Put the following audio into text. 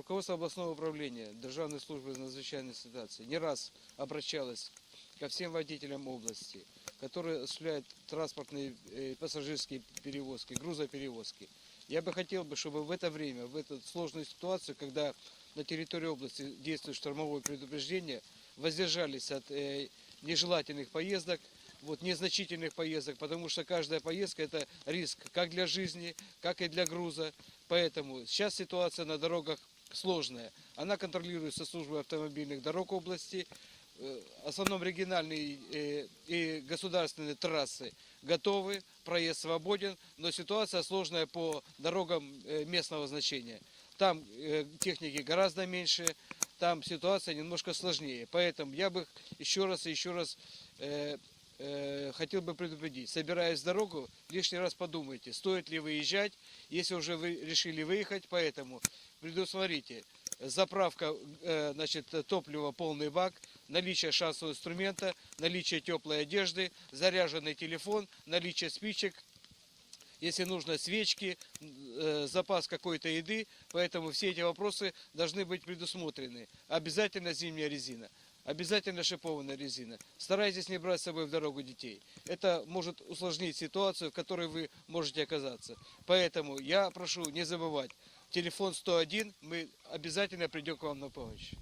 Руководство областного управления Державной службы надзвычайной ситуации не раз обращалось ко всем водителям области, которые осуществляют транспортные э, пассажирские перевозки, грузоперевозки. Я бы хотел, бы, чтобы в это время, в эту сложную ситуацию, когда на территории области действует штормовое предупреждение, воздержались от э, нежелательных поездок, вот, незначительных поездок, потому что каждая поездка это риск как для жизни, как и для груза. Поэтому сейчас ситуация на дорогах сложная. Она контролируется службой автомобильных дорог области. Э, В основном региональные э, и государственные трассы готовы, проезд свободен, но ситуация сложная по дорогам э, местного значения. Там э, техники гораздо меньше, там ситуация немножко сложнее. Поэтому я бы еще раз и еще раз э, э, хотел бы предупредить, собираясь в дорогу, лишний раз подумайте, стоит ли выезжать, если уже вы решили выехать, поэтому предусмотрите заправка э, значит, топлива полный бак, наличие шансового инструмента, наличие теплой одежды, заряженный телефон, наличие спичек, если нужно свечки, э, запас какой-то еды, поэтому все эти вопросы должны быть предусмотрены. Обязательно зимняя резина. Обязательно шипованная резина. Старайтесь не брать с собой в дорогу детей. Это может усложнить ситуацию, в которой вы можете оказаться. Поэтому я прошу не забывать. Телефон 101, мы обязательно придем к вам на помощь.